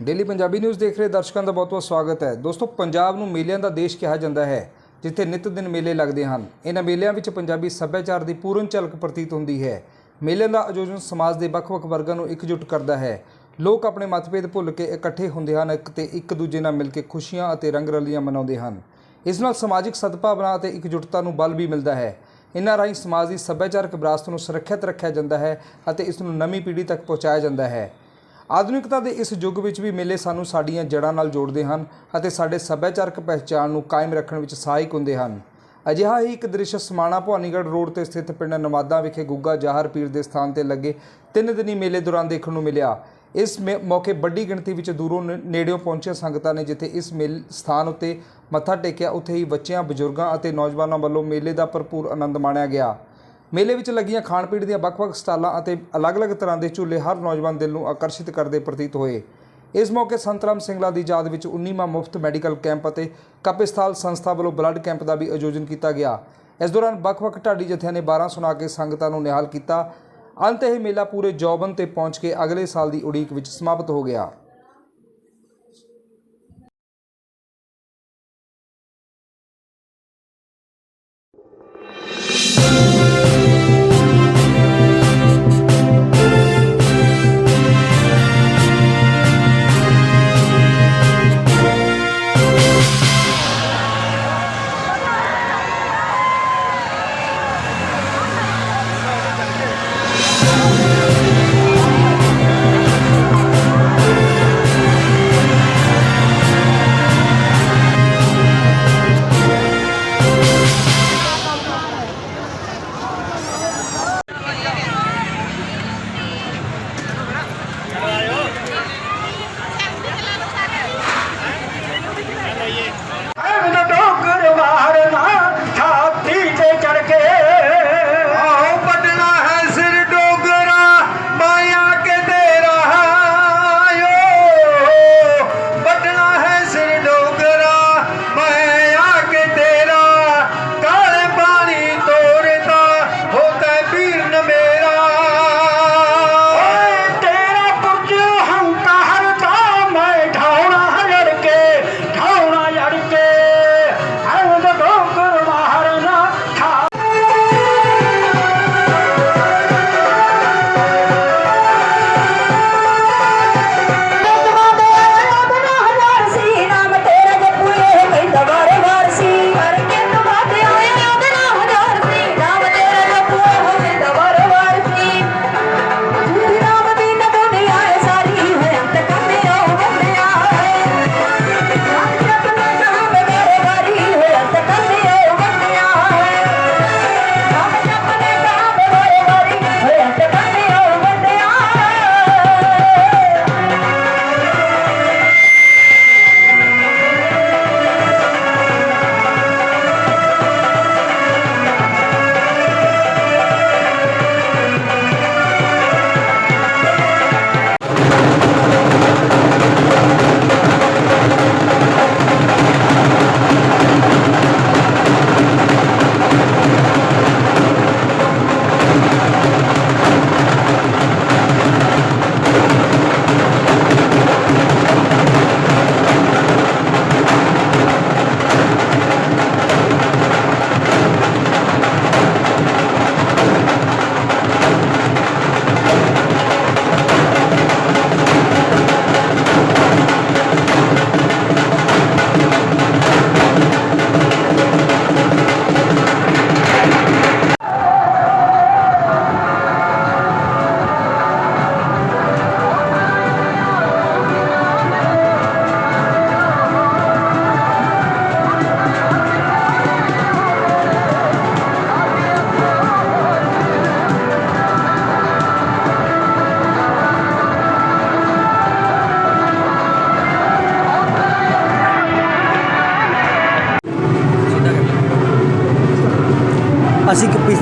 Daily Punjabi news ਦੇਖ ਰਹੇ ਦਰਸ਼ਕਾਂ ਦਾ ਬਹੁਤ-ਬਹੁਤ ਸਵਾਗਤ ਹੈ। ਦੋਸਤੋ, ਪੰਜਾਬ ਨੂੰ ਮੇਲਿਆਂ ਦਾ ਦੇਸ਼ ਕਿਹਾ ਜਾਂਦਾ ਹੈ, ਜਿੱਥੇ ਨਿਤ ਦਿਨ ਮੇਲੇ ਲੱਗਦੇ ਹਨ। ਇਹਨਾਂ ਮੇਲਿਆਂ ਵਿੱਚ ਪੰਜਾਬੀ ਸੱਭਿਆਚਾਰ ਦੀ ਪੂਰਨ ਝਲਕ ਪ੍ਰਤੀਤ ਹੁੰਦੀ ਹੈ। ਮੇਲਿਆਂ ਦਾ ਆਯੋਜਨ ਸਮਾਜ ਦੇ ਵੱਖ-ਵੱਖ ਵਰਗਾਂ ਨੂੰ ਇਕਜੁੱਟ ਕਰਦਾ ਹੈ। ਲੋਕ ਆਪਣੇ ਮਤਭੇਦ ਭੁੱਲ ਕੇ ਇਕੱਠੇ ਹੁੰਦੇ ਹਨ, ਇੱਕ ਤੇ ਇੱਕ ਦੂਜੇ ਨਾਲ ਮਿਲ ਕੇ ਖੁਸ਼ੀਆਂ ਅਤੇ ਰੰਗ ਰਲੀਆਂ ਮਨਾਉਂਦੇ ਹਨ। ਇਸ ਨਾਲ ਸਮਾਜਿਕ ਸਦਭਾਵਨਾ ਅਤੇ ਇਕਜੁੱਟਤਾ ਨੂੰ ਬਲ ਵੀ ਮਿਲਦਾ ਹੈ। ਇਨ੍ਹਾਂ ਰਾਹੀਂ ਸਮਾਜ ਦੀ ਸੱਭਿਆਚਾਰਕ ਵਿਰਾਸਤ ਨੂੰ ਸੁਰੱਖਿਅਤ ਰੱਖਿਆ ਜਾਂਦਾ ਹੈ ਅਤੇ ਇਸ ਨੂੰ ਨਵੀਂ ਪੀੜ੍ਹੀ ਤੱਕ ਪਹੁੰਚਾਇਆ ਜਾਂਦਾ ਹੈ। ਆਧੁਨਿਕਤਾ ਦੇ ਇਸ ਯੁੱਗ ਵਿੱਚ ਵੀ ਮੇਲੇ ਸਾਨੂੰ ਸਾਡੀਆਂ ਜੜ੍ਹਾਂ ਨਾਲ ਜੋੜਦੇ ਹਨ ਅਤੇ ਸਾਡੇ ਸੱਭਿਆਚਾਰਕ ਪਹਿਚਾਣ ਨੂੰ ਕਾਇਮ ਰੱਖਣ ਵਿੱਚ ਸਹਾਇਕ ਹੁੰਦੇ ਹਨ। ਅਜਿਹਾ ਹੀ ਇੱਕ ਦ੍ਰਿਸ਼ ਸਮਾਣਾ ਭਵਾਨੀਗੜ੍ਹ ਰੋਡ ਤੇ ਸਥਿਤ ਪਿੰਡ ਨਵਾਦਾ ਵਿਖੇ ਗੁੱਗਾ ਜਾਹਰ ਪੀਰ ਦੇ ਸਥਾਨ ਤੇ ਲੱਗੇ ਤਿੰਨ ਦਿਨੀ ਮੇਲੇ ਦੌਰਾਨ ਦੇਖਣ ਨੂੰ ਮਿਲਿਆ। ਇਸ ਮੇ- ਮੌਕੇ ਵੱਡੀ ਗਿਣਤੀ ਵਿੱਚ ਦੂਰੋਂ ਨ- ਨੇੜਿਓਂ ਪਹੁੰਚੀਆਂ ਸੰਗਤਾਂ ਨੇ ਜਿੱਥੇ ਇਸ ਮੇਲ, ਸਥਾਨ ਉੱਤੇ ਮੱਥਾ ਟੇਕਿਆ, ਉੱਥੇ ਹੀ ਬੱਚਿਆਂ, ਬਜ਼ੁਰਗਾਂ ਅਤੇ ਨੌਜਵਾਨਾਂ ਵੱਲੋਂ ਮੇਲੇ ਦਾ ਭਰਪੂਰ ਆਨੰਦ ਮਾਣਿਆ ਗਿਆ। ਮੇਲੇ ਵਿੱਚ ਲੱਗੀਆਂ ਖਾਣ ਪੀਣ ਦੀਆਂ ਵੱਖ-ਵੱਖ ਸਟਾਲਾਂ ਅਤੇ ਅਲੱਗ-ਅਲੱਗ ਤਰ੍ਹਾਂ ਦੇ ਝੂਲੇ ਹਰ ਨੌਜਵਾਨ ਦਿਲ ਨੂੰ ਆਕਰਸ਼ਿਤ ਕਰਦੇ ਪ੍ਰਤੀਤ ਹੋਏ। ਇਸ ਮੌਕੇ ਸੰਤਰਾਮ ਸਿੰਘਲਾ ਦੀ ਯਾਦ ਵਿੱਚ 19ਵਾਂ ਮੁਫਤ ਮੈਡੀਕਲ ਕੈਂਪ ਅਤੇ ਕਪਿਸਤਾਲ ਸੰਸਥਾ ਵੱਲੋਂ ਬਲੱਡ ਕੈਂਪ ਦਾ ਵੀ ਆਯੋਜਨ ਕੀਤਾ ਗਿਆ। ਇਸ ਦੌਰਾਨ ਵੱਖ-ਵੱਖ ਢਾਡੀ ਜਥਿਆਂ ਨੇ 12 ਸੁਣਾ ਕੇ ਸੰਗਤਾਂ ਨੂੰ ਨਿਹਾਲ ਕੀਤਾ। ਅੰਤ ਇਹ ਮੇਲਾ ਪੂਰੇ ਜੌਬਨ ਤੇ ਪਹੁੰਚ ਕੇ ਅਗਲੇ ਸਾਲ ਦੀ ਉਡੀਕ ਵਿੱਚ ਸਮਾਪਤ ਹੋ ਗਿਆ।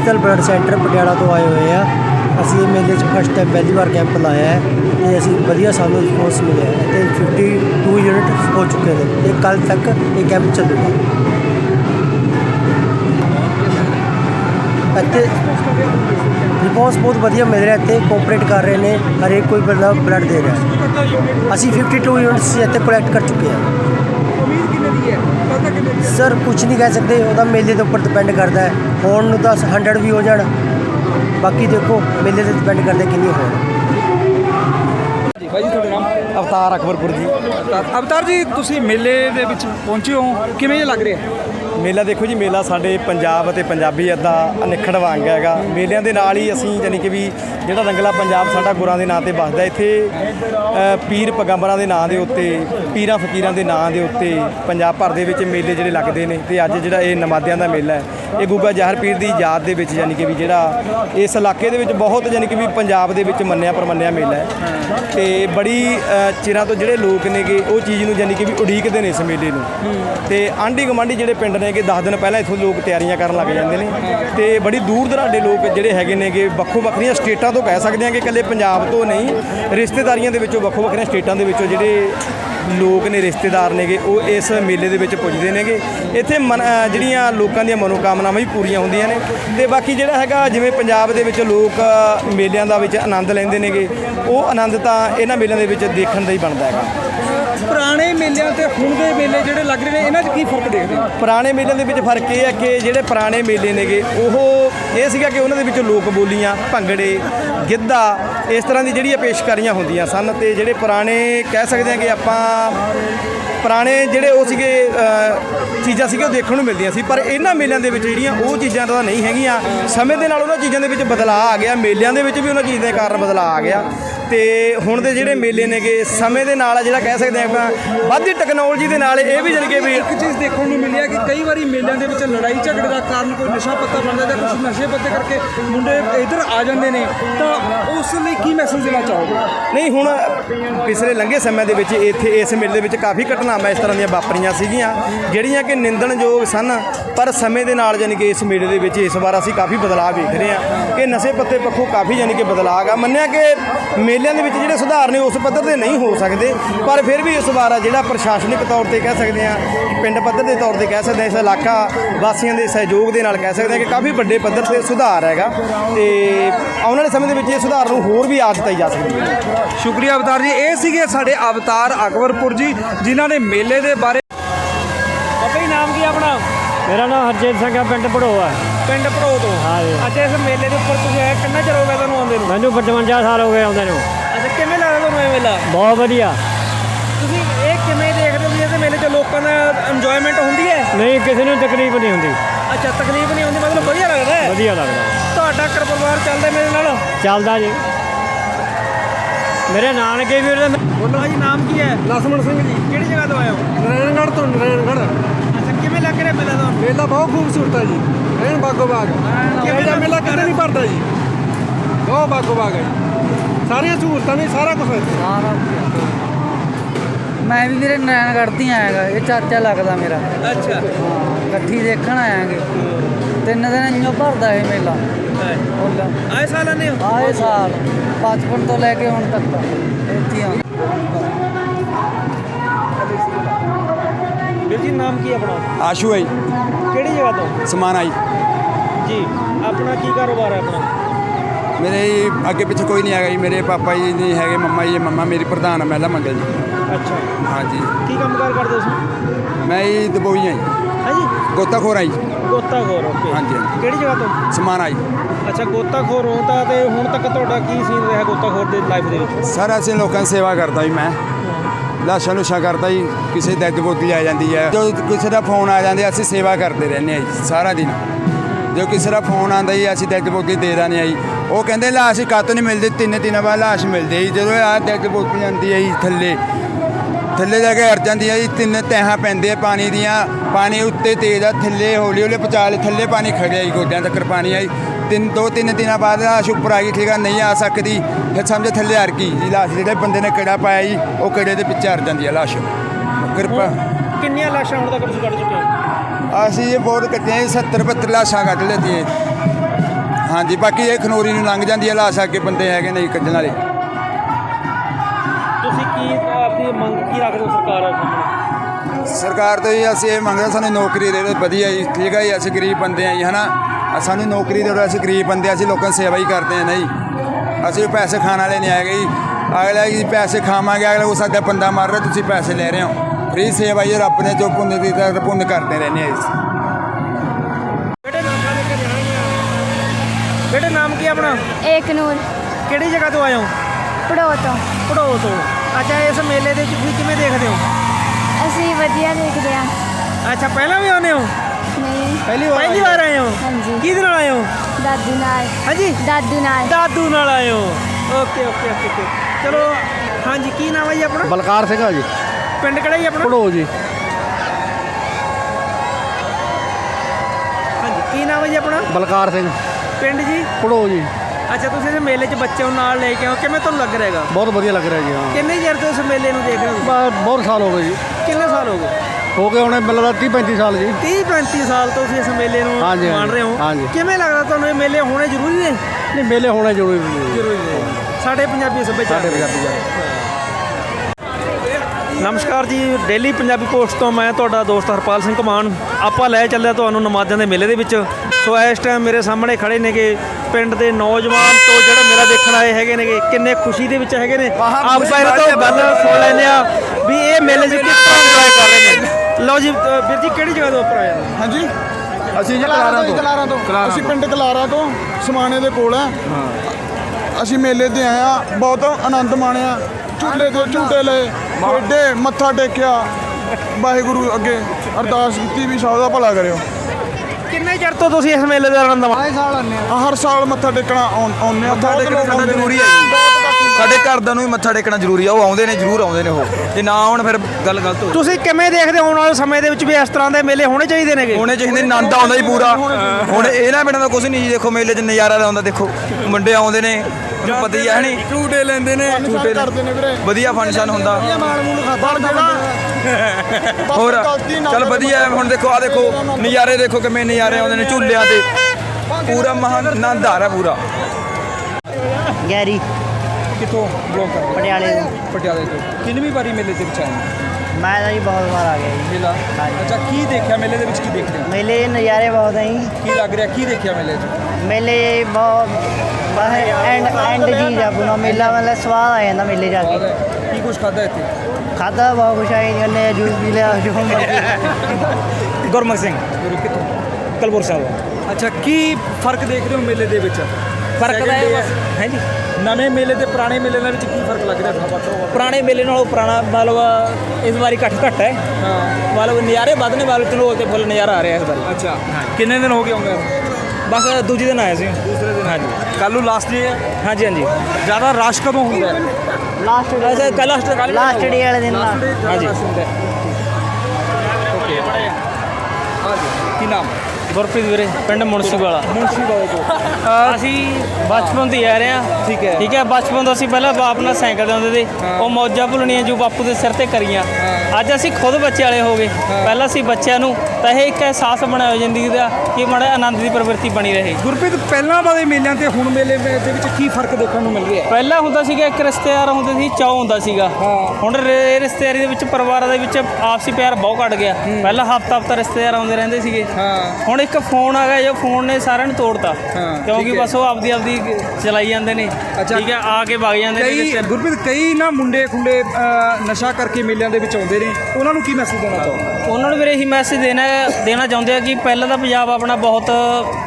ਅਸੀਂ ਬਲੱਡ ਸੈਂਟਰ ਪਟਿਆਲਾ ਤੋਂ ਆਏ ਹੋਏ ਆ। ਅਸੀਂ ਇਹ ਮੇਲੇ 'ਚ ਫਸਟ ਟਾਈਮ ਪਹਿਲੀ ਵਾਰ ਕੈਂਪ ਲਾਇਆ ਹੈ। ਤੇ ਅਸੀਂ ਵਧੀਆ ਸਾਨੂੰ ਰਿਸਪੌਂਸ ਮਿਲਿਆ ਹੈ ਤੇ 52 ਯੂਨਿਟ ਹੋ ਚੁੱਕੇ ਨੇ। ਤੇ ਕੱਲ ਤੱਕ ਇਹ ਕੈਂਪ ਚੱਲੂਗਾ। ਇੱਥੇ ਰਿਸਪੌਂਸ ਬਹੁਤ ਵਧੀਆ ਮਿਲ ਰਿਹਾ ਇੱਥੇ ਕੋਆਪਰੇਟ ਕਰ ਰਹੇ ਨੇ। ਹਰੇਕ ਕੋਈ ਬੰਦਾ ਬਲੱਡ ਦੇ ਰਿਹਾ ਹੈ। ਅਸੀਂ 52 ਯੂਨਿਟਸ ਇੱਥੇ ਕਲੈਕਟ ਕਰ ਚੁੱਕੇ ਹਾਂ। ਹੈ? ਸਰ ਕੁਝ ਨਹੀਂ ਕਹਿ ਸਕਦੇ। ਉਹਦਾ ਮੇਲੇ ਦੇ ਉੱਪਰ ਡਿਪੈਂਡ ਕਰਦਾ ਹੈ। ਹੋਣ ਨੂੰ ਤਾਂ 100 ਵੀ ਹੋ ਜਾਣ। ਬਾਕੀ ਦੇਖੋ ਮੇਲੇ ਤੇ ਡਿਪੈਂਡ ਕਰਦਾ ਕਿੰਨੀ ਹੋਣ। ਜੀ ਭਾਈ ਜੀ ਤੁਹਾਡਾ ਨਾਮ? ਅਵਤਾਰ ਅਕਬਰਪੁਰ ਜੀ। ਅਵਤਾਰ ਅਵਤਾਰ ਜੀ ਤੁਸੀਂ ਮੇਲੇ ਦੇ ਵਿੱਚ ਪਹੁੰਚੇ ਹੋ। ਕਿਵੇਂ ਜਿਹਾ ਲੱਗ ਰਿਹਾ ਮੇਲਾ ਦੇਖੋ ਜੀ, ਮੇਲਾ ਸਾਡੇ ਪੰਜਾਬ ਅਤੇ ਪੰਜਾਬੀਅਤ ਦਾ ਅਨਿੱਖੜ ਵਾਂਗ ਹੈਗਾ। ਮੇਲਿਆਂ ਦੇ ਨਾਲ ਹੀ ਅਸੀਂ ਯਾਨੀ ਕਿ ਵੀ ਜਿਹੜਾ ਰੰਗਲਾ ਪੰਜਾਬ ਸਾਡਾ ਗੁਰਾਂ ਦੇ ਨਾਂ ਤੇ ਵੱਸਦਾ ਇੱਥੇ ਪੀਰ ਪੈਗੰਬਰਾਂ ਦੇ ਨਾਂ ਦੇ ਉੱਤੇ, ਪੀਰਾਂ ਫਕੀਰਾਂ ਦੇ ਨਾਂ ਦੇ ਉੱਤੇ ਪੰਜਾਬ ਭਰ ਦੇ ਵਿੱਚ ਮੇਲੇ ਜਿਹੜੇ ਲੱਗਦੇ ਨੇ ਤੇ ਅੱਜ ਜਿਹੜਾ ਇਹ ਨਮਾਦਿਆਂ ਦਾ ਮੇਲਾ ਹੈ, ਇਹ ਗੁੱਗਾ ਜ਼ਾਹਰ ਪੀਰ ਦੀ ਯਾਦ ਦੇ ਵਿੱਚ ਯਾਨੀ ਕਿ ਵੀ ਜਿਹੜਾ ਇਸ ਇਲਾਕੇ ਦੇ ਵਿੱਚ ਬਹੁਤ ਯਾਨੀ ਕਿ ਵੀ ਪੰਜਾਬ ਦੇ ਵਿੱਚ ਮੰਨਿਆ ਪਰਮੰਨਿਆ ਮੇਲਾ ਹੈ। ਤੇ ਬੜੀ ਚਿਰਾਂ ਤੋਂ ਜਿਹੜੇ ਲੋਕ ਨੇਗੇ, ਉਹ ਚੀਜ਼ ਨੂੰ ਯਾਨੀ ਕਿ ਵੀ ਉਡੀਕਦੇ ਨੇ ਇਸ ਮੇਲੇ ਨੂੰ। ਤੇ ਆਂਢੀ ਗੁਆਂਢੀ ਜਿਹੜੇ ਪਿੰਡ ਕਿ 10 ਦਿਨ ਪਹਿਲਾਂ ਇੱਥੋਂ ਲੋਕ ਤਿਆਰੀਆਂ ਕਰਨ ਲੱਗ ਜਾਂਦੇ ਨੇ ਤੇ ਬੜੀ ਦੂਰ ਦਰਾਡੇ ਲੋਕ ਜਿਹੜੇ ਹੈਗੇ ਨੇਗੇ ਵੱਖੋ ਵੱਖਰੀਆਂ ਸਟੇਟਾਂ ਤੋਂ ਕਹਿ ਸਕਦੇ ਹਾਂ ਕਿ ਇਕੱਲੇ ਪੰਜਾਬ ਤੋਂ ਨਹੀਂ, ਰਿਸ਼ਤੇਦਾਰੀਆਂ ਦੇ ਵਿੱਚੋਂ ਵੱਖੋ ਵੱਖਰੀਆਂ ਸਟੇਟਾਂ ਦੇ ਵਿੱਚੋਂ ਜਿਹੜੇ ਲੋਕ ਨੇ, ਰਿਸ਼ਤੇਦਾਰ ਨੇਗੇ ਉਹ ਇਸ ਮੇਲੇ ਦੇ ਵਿੱਚ ਪੁੱਜਦੇ ਨੇਗੇ ਇੱਥੇ ਮਨ ਜਿਹੜੀਆਂ ਲੋਕਾਂ ਦੀਆਂ ਮਨੋਕਾਮਨਾਵਾਂ ਵੀ ਪੂਰੀਆਂ ਹੁੰਦੀਆਂ ਨੇ ਤੇ ਬਾਕੀ ਜਿਹੜਾ ਹੈਗਾ ਜਿਵੇਂ ਪੰਜਾਬ ਦੇ ਵਿੱਚ ਲੋਕ ਮੇਲਿਆਂ ਦਾ ਵਿੱਚ ਆਨੰਦ ਲੈਂਦੇ ਨੇਗੇ ਉਹ ਆਨੰਦ ਤਾਂ ਇਹਨਾਂ ਮੇਲਿਆਂ ਦੇ ਵਿੱਚ ਦੇਖਣ ਦਾ ਹੀ ਬਣਦਾ ਹੈਗਾ। ਪੁਰਾਣੇ ਮੇਲਿਆਂ ਤੇ ਹੁਣ ਦੇ ਮੇਲੇ ਜਿਹੜੇ ਲੱਗ ਰਹੇ ਨੇ, ਇਹਨਾਂ 'ਚ ਕੀ ਫ਼ਰਕ ਦੇਖਦੇ ਹੋ? ਪੁਰਾਣੇ ਮੇਲਿਆਂ ਦੇ ਵਿੱਚ ਫ਼ਰਕ ਇਹ ਹੈ ਕਿ ਜਿਹੜੇ ਪੁਰਾਣੇ ਮੇਲੇ ਨੇਗੇ, ਉਹ ਇਹ ਸੀਗਾ ਕਿ ਉਹਨਾਂ ਦੇ ਵਿੱਚ ਲੋਕ ਬੋਲੀਆਂ, ਭੰਗੜੇ, ਗਿੱਧਾ, ਇਸ ਤਰ੍ਹਾਂ ਦੀ ਜਿਹੜੀਆਂ ਪੇਸ਼ਕਾਰੀਆਂ ਹੁੰਦੀਆਂ ਸਨ ਤੇ ਜਿਹੜੇ ਪੁਰਾਣੇ ਕਹਿ ਸਕਦੇ ਹਾਂ ਕਿ ਆਪਾਂ ਪੁਰਾਣੇ ਜਿਹੜੇ ਉਹ ਸੀਗੇ ਚੀਜ਼ਾਂ ਸੀਗੀਆਂ ਉਹ ਦੇਖਣ ਨੂੰ ਮਿਲਦੀਆਂ ਸੀ, ਪਰ ਇਹਨਾਂ ਮੇਲਿਆਂ ਦੇ ਵਿੱਚ ਜਿਹੜੀਆਂ ਉਹ ਚੀਜ਼ਾਂ ਤਾਂ ਨਹੀਂ ਹੈਗੀਆਂ। ਸਮੇਂ ਦੇ ਨਾਲ ਉਹਨਾਂ ਚੀਜ਼ਾਂ ਦੇ ਵਿੱਚ ਬਦਲਾਅ ਆ ਗਿਆ, ਮੇਲਿਆਂ ਦੇ ਵਿੱਚ ਵੀ ਉਹਨਾਂ ਚੀਜ਼ਾਂ ਦੇ ਕਾਰਨ ਬਦਲਾਅ ਆ ਗਿਆ। ਤੇ ਹੁਣ ਦੇ ਜਿਹੜੇ ਮੇਲੇ ਨੇਗੇ ਸਮੇਂ ਦੇ ਨਾਲ ਜਿਹੜਾ ਕਹਿ ਸਕਦੇ ਆਪਾਂ ਵੱਧਦੀ ਟੈਕਨੋਲੋਜੀ ਦੇ ਨਾਲ ਇਹ ਵੀ ਜਾਣੀ ਕਿ ਵੀ ਇੱਕ ਚੀਜ਼ ਦੇਖਣ ਨੂੰ ਮਿਲਿਆ ਕਿ ਕਈ ਵਾਰੀ ਮੇਲਿਆਂ ਦੇ ਵਿੱਚ ਲੜਾਈ ਝਗੜੇ ਦਾ ਕਾਰਨ ਕੋਈ ਨਸ਼ਾ ਪੱਤਾ ਬਣਦਾ ਜਾਂ ਕੁਝ ਨਸ਼ੇ ਪੱਤੇ ਕਰਕੇ ਮੁੰਡੇ ਇੱਧਰ ਆ ਜਾਂਦੇ ਨੇ ਤਾਂ ਉਸ ਲਈ ਕੀ ਮੈਸੇਜ ਦੇਣਾ ਚਾਹੋਗੇ? ਨਹੀਂ ਹੁਣ ਪਿਛਲੇ ਲੰਘੇ ਸਮੇਂ ਦੇ ਵਿੱਚ ਇੱਥੇ ਇਸ ਮੇਲੇ ਦੇ ਵਿੱਚ ਕਾਫੀ ਘਟਨਾਵਾਂ ਇਸ ਤਰ੍ਹਾਂ ਦੀਆਂ ਵਾਪਰੀਆਂ ਸੀਗੀਆਂ ਜਿਹੜੀਆਂ ਕਿ ਨਿੰਦਣਯੋਗ ਸਨ ਪਰ ਸਮੇਂ ਦੇ ਨਾਲ ਯਾਨੀ ਕਿ ਇਸ ਮੇਲੇ ਦੇ ਵਿੱਚ ਇਸ ਵਾਰ ਅਸੀਂ ਕਾਫੀ ਬਦਲਾਅ ਵੇਖ ਰਹੇ ਹਾਂ ਕਿ ਨਸ਼ੇ ਪੱਤੇ ਪੱਖੋਂ ਕਾਫੀ ਯਾਨੀ ਕਿ ਬਦਲਾਅ ਆ ਮੰਨਿਆ ਕਿ ਮੇਲਿਆਂ ਦੇ ਵਿੱਚ ਜਿਹੜੇ ਸੁਧਾਰ ਨੇ ਉਸ ਪੱਧਰ ਤੇ ਨਹੀਂ ਹੋ ਸਕਦੇ ਪਰ ਫਿਰ ਵੀ ਇਸ ਵਾਰ ਆ ਜਿਹੜਾ ਪ੍ਰਸ਼ਾਸਨਿਕ ਤੌਰ ਤੇ ਕਹਿ ਸਕਦੇ ਹਾਂ ਪਿੰਡ ਪੱਧਰ ਦੇ ਤੌਰ ਤੇ ਕਹਿ ਸਕਦੇ ਹਾਂ ਇਸ ਇਲਾਕਾ ਵਾਸੀਆਂ ਦੇ ਸਹਿਯੋਗ ਦੇ ਨਾਲ ਕਹਿ ਸਕਦੇ ਹਾਂ ਕਿ ਕਾਫੀ ਵੱਡੇ ਪੱਧਰ ਤੇ ਸੁਧਾਰ ਹੈਗਾ ਤੇ ਆਉਣ ਵਾਲੇ ਸਮੇਂ ਦੇ ਵਿੱਚ ਇਹ ਸੁਧਾਰ ਨੂੰ ਹੋਰ ਵੀ ਆਦਤਾਈ ਜਾ ਸਕਦੀ ਹੈ। ਸ਼ੁਕਰੀਆ ਅਵਤਾਰ ਜੀ। ਇਹ ਸੀਗੇ ਸਾਡੇ ਅਵਤਾਰ ਅਕਬਰਪੁਰ ਜੀ ਜਿਨ੍ਹਾਂ ਨੇ ਮੇਲੇ ਦੇ ਬਾਰੇ ਬਾਬਾ ਜੀ ਨਾਮ ਕੀ ਆ ਆਪਣਾ? ਮੇਰਾ ਨਾਮ ਹਰਜੀਤ ਸਿੰਘ ਹੈ ਪਿੰਡ ਭੜੋਆ। ਪਿੰਡ ਭਰੋ ਤੋਂ। ਹਾਂ ਜੀ ਅੱਛਾ ਇਸ ਮੇਲੇ ਦੇ ਉੱਪਰ ਤੁਸੀਂ ਆਏ ਕਿੰਨਾ ਚਿਰ ਹੋ ਗਿਆ ਤੁਹਾਨੂੰ ਆਉਂਦੇ ਨੂੰ? ਮੈਨੂੰ 55 ਸਾਲ ਹੋ ਗਏ ਆਉਂਦੇ ਨੂੰ। ਅੱਛਾ ਕਿਵੇਂ ਲੱਗਦਾ ਤੁਹਾਨੂੰ ਇਹ ਮੇਲਾ? ਬਹੁਤ ਵਧੀਆ। ਤੁਸੀਂ ਇਹ ਕਿਵੇਂ ਦੇਖਦੇ ਹੋ ਵੀ ਇਹਦੇ ਮੇਲੇ 'ਚ ਲੋਕਾਂ ਦਾ ਇੰਜੋਇਮੈਂਟ ਹੁੰਦੀ ਹੈ? ਨਹੀਂ ਕਿਸੇ ਨੂੰ ਤਕਲੀਫ ਨਹੀਂ ਹੁੰਦੀ। ਅੱਛਾ ਤਕਲੀਫ ਨਹੀਂ ਹੁੰਦੀ ਮਤਲਬ ਵਧੀਆ ਲੱਗਦਾ ਹੈ? ਵਧੀਆ ਲੱਗਦਾ। ਤੁਹਾਡਾ ਘਰ ਪਰਿਵਾਰ ਚੱਲਦਾ ਮੇਰੇ ਨਾਲ? ਚੱਲਦਾ ਜੀ। ਮੇਰੇ ਨਾਨਕੇ ਵੀ ਉਹਦੇ ਬੋਲੋ ਜੀ ਨਾਮ ਕੀ ਹੈ? ਲਸਮਣ ਸਿੰਘ ਜੀ। ਕਿਹੜੀ ਜਗ੍ਹਾ ਤੋਂ ਆਏ ਹੋ? ਨਰੈਣਗੜ੍ਹ ਤੋਂ ਨਰੈਣਗੜ੍ਹ ਅੱਛਾ ਕਿਵੇਂ ਲੱਗ ਰਿਹਾ ਮੇਲਾ ਤੁਹਾਨੂੰ? ਮੇਲਾ ਬਹੁਤ ਖੂਬਸੂਰਤ ਹੈ ਜੀ। ਐਨ ਬਾਗੋ ਬਾਗ ਕਿਵੇਂ ਦਾ ਮੇਲਾ ਕਦੇ ਨਹੀਂ ਭਰਦਾ ਜੀ। ਬਹੁਤ ਬਾਗੋ ਬਾਗ ਹੈ ਜੀ। ਸਾਰੀਆਂ ਸਹੂਲਤਾਂ ਨੇ ਸਾਰਾ ਕੁਝ ਹੈ ਇੱਥੇ। ਮੈਂ ਵੀ ਵੀਰੇ ਨੈਣਗੜ੍ਹ ਦੀ ਆਇਆਗਾ ਇਹ ਚਾਚਾ ਲੱਗਦਾ ਮੇਰਾ। ਅੱਛਾ। ਇਕੱਠੀ ਦੇਖਣ ਆਇਆਂਗੇ। ਤਿੰਨ ਦਿਨ ਇੰਨੋ ਭਰਦਾ ਇਹ ਮੇਲਾ। ਬੋਲਾ ਆਏ ਸਾਲ ਆਨੇ ਹੋ? ਆਏ ਸਾਲ। ਬਚਪਨ ਤੋਂ ਲੈ ਕੇ ਹੁਣ ਤੱਕ। ਇੱਥੇ ਆ ਵੀਰ ਜੀ ਨਾਮ ਕੀ ਹੈ ਆਪਣਾ? ਆਸ਼ੂ ਹੈ ਕਿਹੜੀ ਜਗ੍ਹਾ ਤੋਂ? ਸਮਾਨ ਆਈ ਜੀ ਆਪਣਾ ਕੀ ਕਾਰੋਬਾਰ ਹੈ ਆਪਣਾ? ਮੇਰੇ ਅੱਗੇ ਪਿੱਛੇ ਕੋਈ ਨਹੀਂ ਹੈਗਾ ਜੀ। ਮੇਰੇ ਪਾਪਾ ਜੀ ਨਹੀਂ ਹੈਗੇ ਮੰਮਾ ਜੀ ਮੰਮਾ ਮੇਰੀ ਪ੍ਰਧਾਨ ਹੈ ਮਹਿਲਾ ਮੰਡਲ ਜੀ। ਅੱਛਾ। ਹਾਂਜੀ। ਕੀ ਕੰਮਕਾਰ ਕਰਦੇ ਹੋ ਤੁਸੀਂ ਮੈਂ ਜੀ ਦਬੋਈ ਹਾਂ ਜੀ। ਹਾਂਜੀ ਗੋਤਾਖੋਰ ਹਾਂ ਜੀ। ਗੋਤਾਖੋਰ ਓਕੇ। ਹਾਂਜੀ, ਹਾਂਜੀ। ਕਿਹੜੀ ਜਗ੍ਹਾ ਤੋਂ? ਸਮਾਨ ਆਈ ਅੱਛਾ ਗੋਤਾਖੋਰ ਹੋ ਤਾਂ ਤੇ ਹੁਣ ਤੱਕ ਤੁਹਾਡਾ ਕੀ ਸੀਨ ਰਿਹਾ ਗੋਤਾਖੋਰ ਦੇ ਲਾਈਫ ਦੇ ਵਿੱਚ? ਸਰ ਅਸੀਂ ਲੋਕਾਂ ਦੀ ਸੇਵਾ ਕਰਦਾ ਜੀ ਮੈਂ। ਲਾਸ਼ਾਂ ਲੁਸ਼ਾਂ ਕਰਦਾ ਜੀ, ਕਿਸੇ ਦੀ ਡੈਡ ਬੋਡੀ ਆ ਜਾਂਦੀ ਹੈ ਜੋ ਕਿਸੇ ਦਾ ਫੋਨ ਆ ਜਾਂਦੇ ਅਸੀਂ ਸੇਵਾ ਕਰਦੇ ਰਹਿੰਦੇ ਆ ਜੀ, ਸਾਰਾ ਦਿਨ। ਜੋ ਕਿਸੇ ਦਾ ਫੋਨ ਆਂਦਾ ਜੀ, ਅਸੀਂ ਡੈਡ ਬੋਡੀ ਦੇ ਦਿੰਦੇ ਆ ਜੀ। ਉਹ ਕਹਿੰਦੇ ਲਾਸ਼ ਕੱਤ ਨਹੀਂ ਮਿਲਦੀ, ਤਿੰਨ ਦਿਨਾਂ ਬਾਅਦ ਲਾਸ਼ ਮਿਲਦੀ ਜੀ। ਜਦੋਂ ਆ ਡੈਡ ਬੋਡੀ ਜਾਂਦੀ ਹੈ ਜੀ ਥੱਲੇ ਥੱਲੇ ਜਾ ਕੇ ਅੜ ਜਾਂਦੀ ਹੈ ਜੀ, ਤਿੰਨ ਤਹਾਂ ਪੈਂਦੇ ਆ ਪਾਣੀ ਦੀਆਂ। ਪਾਣੀ ਉੱਤੇ ਤੇਜ਼ ਆ, ਥੱਲੇ ਹੌਲੀ ਹੌਲੀ ਪਚਾਲੇ ਥੱਲੇ ਪਾਣੀ ਖੜਿਆ ਜੀ, ਗੋਡਿਆਂ ਤੱਕ ਪਾਣੀ ਆਈ ਤਿੰਨ ਦੋ ਤਿੰਨ ਦਿਨਾਂ ਬਾਅਦ ਲਾਸ਼ ਉੱਪਰ ਆ ਗਈ ਠੀਕ ਨਹੀਂ ਆ ਸਕਦੀ ਫਿਰ ਸਮਝ ਥੱਲੇ ਅੜ ਗਈ। ਜੀ ਲਾਸ਼ ਜਿਹੜੇ ਬੰਦੇ ਨੇ ਕਿਹੜਾ ਪਾਇਆ ਜੀ ਉਹ ਕਿਹੜੇ ਦੇ ਪਿੱਛੇ ਅੜ ਜਾਂਦੀ ਹੈ ਲਾਸ਼। ਕਿਰਪਾ। ਕਿੰਨੀਆਂ ਲਾਸ਼ਾਂ ਹੁਣ ਤੱਕ ਤੁਸੀਂ ਕੱਢ ਚੁੱਕੇ ਹੋ? ਅਸੀਂ ਇਹ ਬਹੁਤ ਕੱਟੀਆਂ ਜੀ 70 72 ਲਾਸ਼ਾਂ ਕੱਢ ਲੈਤੀਆਂ ਹਾਂਜੀ ਬਾਕੀ ਇਹ ਖਨੋਰੀ ਨੂੰ ਲੰਘ ਜਾਂਦੀ ਹੈ ਲਾਸ਼ ਅੱਗੇ ਬੰਦੇ ਹੈਗੇ ਨਹੀਂ ਕੱਢਣ ਵਾਲੇ। ਤੁਸੀਂ ਕੀ ਆਪਣੀ ਮੰਗ ਕੀ ਰੱਖਦੇ ਹੋ ਸਰਕਾਰ ਸਾਹਮਣੇ? ਸਰਕਾਰ ਤੋਂ ਜੀ ਅਸੀਂ ਇਹ ਮੰਗਦੇ ਸਾਨੂੰ ਨੌਕਰੀ ਦੇ ਵਧੀਆ ਜੀ ਠੀਕ ਹੈ ਜੀ ਅਸੀਂ ਗਰੀਬ ਬੰਦੇ ਆ ਜੀ ਹਨਾ? ਸਾਨੂੰ ਨੌਕਰੀ ਦਿਓ ਅਸੀਂ ਗਰੀਬ ਬੰਦੇ ਅਸੀਂ ਲੋਕਾਂ ਦੀ ਸੇਵਾ ਹੀ ਕਰਦੇ ਹਾਂ ਨਹੀਂ। ਅਸੀਂ ਪੈਸੇ ਖਾਣ ਵਾਲੇ ਨਹੀਂ ਹੈਗੇ ਜੀ। ਅਗਲਾ ਜੀ ਪੈਸੇ ਖਾਵਾਂਗੇ ਅਗਲਾ ਉਹ ਸਾਡਾ ਬੰਦਾ ਮਾਰ ਰਿਹਾ ਤੁਸੀਂ ਪੈਸੇ ਲੈ ਰਹੇ ਹੋ। ਫ੍ਰੀ ਸੇਵਾ ਹੀ ਰੱਬ ਨੇ ਜੋ ਪੁੰਨ ਦਿੱਤਾ ਪੁੰਨ ਕਰਦੇ ਰਹਿੰਦੇ ਅਸੀਂ ਬੇਟੇ ਨਾਮ ਕੀ ਆਪਣਾ? ਏਕ ਨੂਰ ਕਿਹੜੀ ਜਗ੍ਹਾ ਤੋਂ ਆਏ ਹੋ? ਪੜੋ ਤੋਂ। ਪੜੋ ਤੋਂ। ਅੱਛਾ ਇਸ ਮੇਲੇ ਦੇ ਵਿੱਚ ਤੁਸੀਂ ਕਿਵੇਂ ਦੇਖਦੇ ਹੋ? ਅਸੀਂ ਵਧੀਆ ਦੇਖਦੇ ਹਾਂ। ਅੱਛਾ ਪਹਿਲਾਂ ਵੀ ਆਉਂਦੇ ਹੋ? ਨਹੀਂ ਪਹਿਲੀ ਵਾਰ ਪਹਿਲੀ ਵਾਰ ਆਏ ਹੋ? ਹਾਂਜੀ। ਕਿਹਦੇ ਨਾਲ ਆਏ ਹੋ? ਦਾਦੂ ਨਾਲ। ਹਾਂਜੀ? ਦਾਦੂ ਨਾਲ। ਦਾਦੂ ਨਾਲ ਆਏ ਹੋ। Okay okay okay okay. ਚਲੋ ਹਾਂਜੀ ਕੀ ਨਾਮ ਹੈ ਜੀ ਆਪਣਾ? ਬਲਕਾਰ ਸਿੰਘ ਆ ਜੀ। ਪਿੰਡ ਕਿਹੜਾ ਜੀ ਆਪਣਾ? ਪੜੋ ਜੀ। ਹਾਂਜੀ ਕੀ ਨਾਮ ਹੈ ਜੀ ਆਪਣਾ? ਬਲਕਾਰ ਸਿੰਘ। ਪਿੰਡ ਜੀ? ਪੜੋ ਜੀ। ਅੱਛਾ ਤੁਸੀਂ ਇਸ ਮੇਲੇ 'ਚ ਬੱਚਿਆਂ ਨੂੰ ਨਾਲ ਲੈ ਕੇ ਆਓ ਕਿਵੇਂ ਤੁਹਾਨੂੰ ਲੱਗ ਰਿਹਾ ਹੈਗਾ? ਬਹੁਤ ਵਧੀਆ ਲੱਗ ਰਿਹਾ ਜੀ ਹਾਂ। ਕਿੰਨੇ ਚਿਰ ਤੋਂ ਇਸ ਮੇਲੇ ਨੂੰ ਦੇਖ ਰਹੇ ਹੋ? ਬਹੁਤ ਸਾਲ ਹੋ ਗਏ ਜੀ। ਕਿੰਨੇ ਸਾਲ ਹੋ ਗਏ? ਹੋ ਗਏ ਹੁਣੇ ਮਿਲਦਾ 30 35 ਸਾਲ ਜੀ। 30 35 ਸਾਲ ਤੋਂ ਤੁਸੀਂ ਇਸ ਮੇਲੇ ਨੂੰ ਹਾਂਜੀ, ਮਾਣ ਰਹੇ ਹੋ। ਹਾਂਜੀ। ਕਿਵੇਂ ਲੱਗਦਾ ਤੁਹਾਨੂੰ ਇਹ ਮੇਲੇ ਹੋਣੇ ਜ਼ਰੂਰੀ ਨੇ? ਨਹੀਂ ਮੇਲੇ ਹੋਣੇ ਜ਼ਰੂਰੀ ਨੇ ਜ਼ਰੂਰੀ ਨੇ। ਸਾਡੇ ਪੰਜਾਬੀ ਸੱਭਿਆਚਾਰ ਸਾਡੇ ਪੰਜਾਬੀ ਨਮਸਕਾਰ ਜੀ ਡੇਲੀ ਪੰਜਾਬੀ ਪੋਸਟ ਤੋਂ ਮੈਂ ਤੁਹਾਡਾ ਦੋਸਤ ਹਰਪਾਲ ਸਿੰਘ ਕਮਾਨ। ਆਪਾਂ ਲੈ ਚੱਲਿਆ ਤੁਹਾਨੂੰ ਨਮਾਜ਼ਾਂ ਦੇ ਮੇਲੇ ਦੇ ਵਿੱਚ। ਸੋ ਇਸ ਟਾਈਮ ਮੇਰੇ ਸਾਹਮਣੇ ਖੜੇ ਨੇਗੇ ਪਿੰਡ ਦੇ ਨੌਜਵਾਨ ਤੋਂ ਜਿਹੜਾ ਮੇਲਾ ਦੇਖਣ ਆਏ ਹੈਗੇ ਨੇਗੇ ਕਿੰਨੇ ਖੁਸ਼ੀ ਦੇ ਵਿੱਚ ਹੈਗੇ ਨੇ। ਆਪਾਂ ਇਹਨਾਂ ਤੋਂ ਗੱਲ ਸੁਣ ਲੈਂਦੇ ਆ ਵੀ ਇਹ ਮੇਲੇ 'ਚ ਕਿਸ ਤਰ੍ਹਾਂ ਇੰਜੋਏ ਕਰ ਰਹੇ ਨੇ। ਲਓ ਜੀ ਅ, ਵੀਰ ਜੀ ਕਿਹੜੀ ਜਗ੍ਹਾ ਤੋਂ ਉੱਪਰ ਆਏ ਹੋ? ਹਾਂਜੀ। ਅਸੀਂ ਜੀ ਕਲਾਰਾਂ ਤੋਂ। ਅਸੀਂ ਪਿੰਡ ਕਲਾਰਾ ਤੋਂ ਸਮਾਣੇ ਦੇ ਕੋਲ ਹੈ। ਅਸੀਂ ਮੇਲੇ ਤੇ ਆਏ ਆ ਬਹੁਤ ਆਨੰਦ ਮਾਣਿਆ। ਝੂਲੇ ਤੇ ਝੂਟੇ ਲਏ ਖੇਡੇ ਮੱਥਾ ਟੇਕਿਆ। ਵਾਹਿਗੁਰੂ ਅੱਗੇ ਅਰਦਾਸ ਕੀਤੀ ਵੀ ਸਭ ਦਾ ਭਲਾ ਕਰਿਓ। ਕਿੰਨੇ ਚਿਰ ਤੋਂ ਤੁਸੀਂ ਇਸ ਮੇਲੇ ਦਾ ਆਨੰਦ ਮਾਣ ਆ। ਹਰ ਸਾਲ ਮੱਥਾ ਟੇਕਣਾ ਆਉਂ- ਆਉਂਦੇ ਆ। ਬਹੁਤ ਟੇਕਣਾ ਸਾਡਾ। ਜ਼ਰੂਰੀ ਹੈ ਜੀ। ਬਹੁਤ ਸਾਡੇ ਘਰਦਿਆਂ ਨੂੰ ਵੀ ਮੱਥਾ ਟੇਕਣਾ ਜ਼ਰੂਰੀ ਆ ਉਹ ਆਉਂਦੇ ਨੇ ਜ਼ਰੂਰ ਆਉਂਦੇ ਨੇ ਉਹ। ਜੇ ਨਾ ਆਉਣ ਫਿਰ ਗੱਲ ਗਲਤ ਹੋ ਤੁਸੀਂ ਕਿਵੇਂ ਦੇਖਦੇ ਹੋ ਆਉਣ ਵਾਲੇ ਸਮੇਂ ਦੇ ਵਿੱਚ ਵੀ ਇਸ ਤਰ੍ਹਾਂ ਦੇ ਮੇਲੇ ਹੋਣੇ ਚਾਹੀਦੇ ਨੇਗੇ? ਹੋਣੇ ਚਾਹੀਦੇ ਨੇ, ਆਨੰਦ ਆਉਂਦਾ ਹੀ ਪੂਰਾ। ਹੁਣ ਇਹਨਾਂ ਬਿਨਾਂ ਤਾਂ ਕੁਝ ਨਹੀਂ ਜੀ ਦੇਖੋ ਮੇਲੇ 'ਚ ਨਜ਼ਾਰਾ ਆਉਂਦਾ ਦੇਖੋ ਮੁੰਡੇ ਆਉਂਦੇ ਨੇ ਤੁਹਾਨੂੰ ਪਤਾ ਹੀ ਹੈ ਨਹੀਂ ਝੂਟੇ ਲੈਂਦੇ ਨੇ। ਝੂਟੇ ਕਰਦੇ ਨੇ ਵੀਰੇ। ਵਧੀਆ ਫੰਕਸ਼ਨ ਹੁੰਦਾ। ਹੋਰ ਚੱਲ ਵਧੀਆ ਹੁਣ ਦੇਖੋ ਆ ਦੇਖੋ ਨਜ਼ਾਰੇ ਦੇਖੋ ਕਿਵੇਂ ਨਜ਼ਾਰੇ ਆਉਂਦੇ ਨੇ ਝੂਲਿਆਂ ਤੇ। ਪੂਰਾ ਮਹਾਨ ਆਨੰਦ ਆ ਰਿਹਾ ਪੂਰਾ। ਗੈਰੀ। ਕਿੱਥੋਂ ਬਲੌਗ ਕਰਦੇ? ਪਟਿਆਲੇ ਤੋਂ। ਪਟਿਆਲੇ ਤੋਂ। ਕਿੰਨਵੀਂ ਵਾਰੀ ਮੇਲੇ ਦੇ ਵਿੱਚ ਆਏ ਮੈਂ ਤਾਂ ਜੀ ਬਹੁਤ ਵਾਰ ਆ ਗਿਆ ਜੀ। ਮੇਲਾ? ਅੱਛਾ ਕੀ ਦੇਖਿਆ ਮੇਲੇ ਦੇ ਵਿੱਚ? ਕੀ ਦੇਖ ਰਹੇ ਹੋ? ਮੇਲੇ ਦੇ ਨਜ਼ਾਰੇ ਬਹੁਤ ਹੈ ਜੀ। ਕੀ ਲੱਗ ਰਿਹਾ? ਕੀ ਦੇਖਿਆ ਮੇਲੇ 'ਚ? ਮੇਲੇ ਬਹੁਤ ਬਾਹਰ ਐਂਡ ਐਂਡ ਚੀਜ਼ ਆ ਪੂਰਾ ਮੇਲਾ ਮਤਲਬ ਸਵਾਦ ਆ ਜਾਂਦਾ ਮੇਲੇ ਜਾ ਬਾਅਦ ਕੇ ਹੈ? ਕੀ ਕੁਝ ਖਾਦਾ ਇੱਥੇ? ਖਾਦਾ ਬਹੁਤ ਕੁਛ ਆਈ ਜਾਂਦੇ ਜੂਸ ਪੀ ਲਿਆ ਜੋ ਮਰਜ਼ੀ। ਗੁਰਮੁਖ ਸਿੰਘ। ਗੁਰੂ ਕਿੱਥੋਂ? ਕਲਪੁਰ ਸਾਹਿਬ ਅੱਛਾ ਕੀ ਫ਼ਰਕ ਦੇਖ ਰਹੇ ਹੋ ਮੇਲੇ ਦੇ ਵਿੱਚ? ਫ਼ਰਕ Second ਤਾਂ day ਹੈ। ਬਸ ਹੈ ਜੀ। ਨਵੇਂ ਮੇਲੇ ਤੇ ਪੁਰਾਣੇ ਮੇਲੇ ਦੇ ਵਿੱਚ ਕੀ ਫ਼ਰਕ ਲੱਗ ਰਿਹਾ ਤੁਹਾਨੂੰ? ਪਤਾ ਪੁਰਾਣੇ ਮੇਲੇ ਨਾਲੋਂ ਪੁਰਾਣਾ ਮਤਲਬ ਇਸ ਵਾਰੀ ਘੱਟ ਘੱਟ ਹੈ। ਹਾਂ। ਮਤਲਬ ਨਜ਼ਾਰੇ ਵੱਧ ਨੇ ਮਤਲਬ ਚਲੋ ਤੇ ਫੁੱਲ ਨਜ਼ਾਰਾ ਆ ਰਿਹਾ ਇਸ ਵਾਰੀ। ਅੱਛਾ। ਕਿੰਨੇ ਦਿਨ ਹੋ ਗਏ ਹੋਣਗੇ? ਬਸ ਦੂਜੇ ਦਿਨ ਆਏ ਸੀ। ਦੂਸਰੇ ਦਿਨ। ਹਾਂਜੀ। ਕੱਲ ਨੂੰ ਲਾਸਟ ਡੇ ਹੈ? ਹਾਂਜੀ ਹਾਂਜੀ। ਜ਼ਿਆਦਾ ਰਸ਼ ਕਦੋਂ ਹੁੰਦਾ ਹੈ? ਲਾਸਟ ਅੱਛਾ ਕੱਲ ਲਾਸਟ ਕੱਲ ਲਾਸਟ ਡੇ ਵਾਲੇ ਦਿਨ ਹਾਂਜੀ। ਓਕੇ ਹਾਂਜੀ। ਕੀ ਨਾਮ? ਗੁਰਪ੍ਰੀਤ ਵੀਰੇ ਪਿੰਡ ਮੁਨਸੀ ਵਾਲਾ। ਮੁੰਸ਼ੀ ਬਾਬੂ ਤੋਂ। ਅਸੀਂ ਬਚਪਨ ਤੋਂ ਹੀ ਆ ਰਹੇ ਹਾਂ। ਠੀਕ ਹੈ। ਠੀਕ ਹੈ ਬਚਪਨ ਤੋਂ ਅਸੀਂ ਪਹਿਲਾਂ ਬਾਪ ਨਾਲ ਸਾਈਕਲ ਤੇ ਆਉਂਦੇ ਤੇ ਉਹ ਮੌਜਾਂ ਭੁੱਲਣੀਆਂ ਜੋ ਬਾਪੂ ਦੇ ਸਿਰ ਤੇ ਕਰੀਆਂ। ਅੱਜ ਅਸੀਂ ਖੁਦ ਬੱਚੇ ਵਾਲੇ ਹੋ ਗਏ। ਪਹਿਲਾਂ ਅਸੀਂ ਬੱਚਿਆਂ ਨੂੰ ਤਾਂ ਇਹ ਇੱਕ ਅਹਿਸਾਸ ਬਣਾਇਆ ਹੋਇਆ ਜ਼ਿੰਦਗੀ ਦਾ ਕਿ ਮਾੜਾ ਆਨੰਦ ਦੀ ਪ੍ਰਵਿਰਤੀ ਬਣੀ ਰਹੇ। ਗੁਰਪ੍ਰੀਤ ਪਹਿਲਾਂ ਵਾਲੇ ਮੇਲਿਆਂ ਤੇ ਹੁਣ ਮੇਲੇ ਦੇ ਵਿੱਚ ਕੀ ਫ਼ਰਕ ਦੇਖਣ ਨੂੰ ਮਿਲ ਰਿਹਾ? ਹੈ ਪਹਿਲਾਂ ਹੁੰਦਾ ਸੀਗਾ ਇੱਕ ਰਿਸ਼ਤੇਦਾਰ ਹੁੰਦੇ ਸੀ ਚਾਅ ਹੁੰਦਾ ਸੀਗਾ। ਹੁਣ ਰਿਸ਼ਤੇਦਾਰੀ ਦੇ ਵਿੱਚ ਪਰਿਵਾਰਾਂ ਦੇ ਵਿੱਚ ਆਪਸੀ ਪਿਆਰ ਬਹੁਤ ਘਟ ਗਿਆ। ਪਹਿਲਾਂ ਹਫਤਾ ਹਫਤਾ ਰਿਸ਼ਤੇਦਾਰ ਆਉਂਦੇ ਰਹਿੰਦੇ ਸੀਗੇ। ਹਾਂ। ਹੁਣ ਇੱਕ ਫੋਨ ਆ ਗਿਆ ਜੋ ਫੋਨ ਨੇ ਸਾਰਿਆਂ ਨੂੰ ਤੋੜਤਾ। ਹਾਂ, ਕਿਉਂਕਿ ਠੀਕ ਹੈ। ਬਸ ਉਹ ਆਪਦੀ ਆਪਦੀ ਚਲਾਈ ਜਾਂਦੇ ਨੇ। ਅੱਛਾ। ਠੀਕ ਹੈ ਆ ਕੇ ਵਗ ਜਾਂਦੇ ਨੇ ਕਈ ਰਿਸ਼ਤੇ- ਗੁਰਪ੍ਰੀਤ ਕਈ ਨਾ ਮੁੰਡੇ ਖੁੰਡੇ ਅਹ, ਨਸ਼ਾ ਕਰਕੇ ਮੇਲਿਆਂ ਦੇ ਵਿੱਚ ਆਉਂਦੇ ਨੇ। ਉਹਨਾਂ ਨੂੰ ਕੀ ਮੈਸੇਜ ਦੇਣਾ ਚਾਹੋ ਉਹਨਾਂ ਨੂੰ ਵੀਰੇ ਇਹੀ ਮੈਸੇਜ ਦੇਣਾ ਦੇਣਾ ਚਾਹੁੰਦੇ ਆ ਕਿ ਪਹਿਲਾਂ ਤਾਂ ਪੰਜਾਬ ਆਪਣਾ ਬਹੁਤ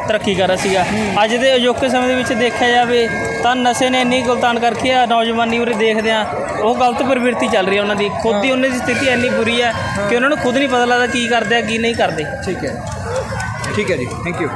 ਤਰੱਕੀ ਕਰ ਰਿਹਾ ਸੀਗਾ। ਅੱਜ ਦੇ ਅਜੋਕੇ ਸਮੇਂ ਦੇ ਵਿੱਚ ਦੇਖਿਆ ਜਾਵੇ ਤਾਂ ਨਸ਼ੇ ਨੇ ਇੰਨੀ ਗੁਲਤਾਨ ਕਰਕੇ ਆ ਨੌਜਵਾਨੀ ਉਰੇ ਦੇਖਦੇ ਆ ਉਹ ਗਲਤ ਪ੍ਰਵਿਰਤੀ ਚੱਲ ਰਹੀ ਹੈ ਉਹਨਾਂ ਦੀ। ਖੁਦ ਦੀ ਉਹਨਾਂ ਦੀ ਸਥਿਤੀ ਇੰਨੀ ਬੁਰੀ ਹੈ। ਕਿ ਉਹਨਾਂ ਨੂੰ ਖੁਦ ਨਹੀਂ ਪਤਾ ਲੱਗਦਾ ਕੀ ਕਰਦੇ ਆ ਕੀ ਨਹੀਂ ਕਰਦੇ। ਠੀਕ ਹੈ। ਠੀਕ ਹੈ ਜੀ ਥੈਂਕ ਯੂ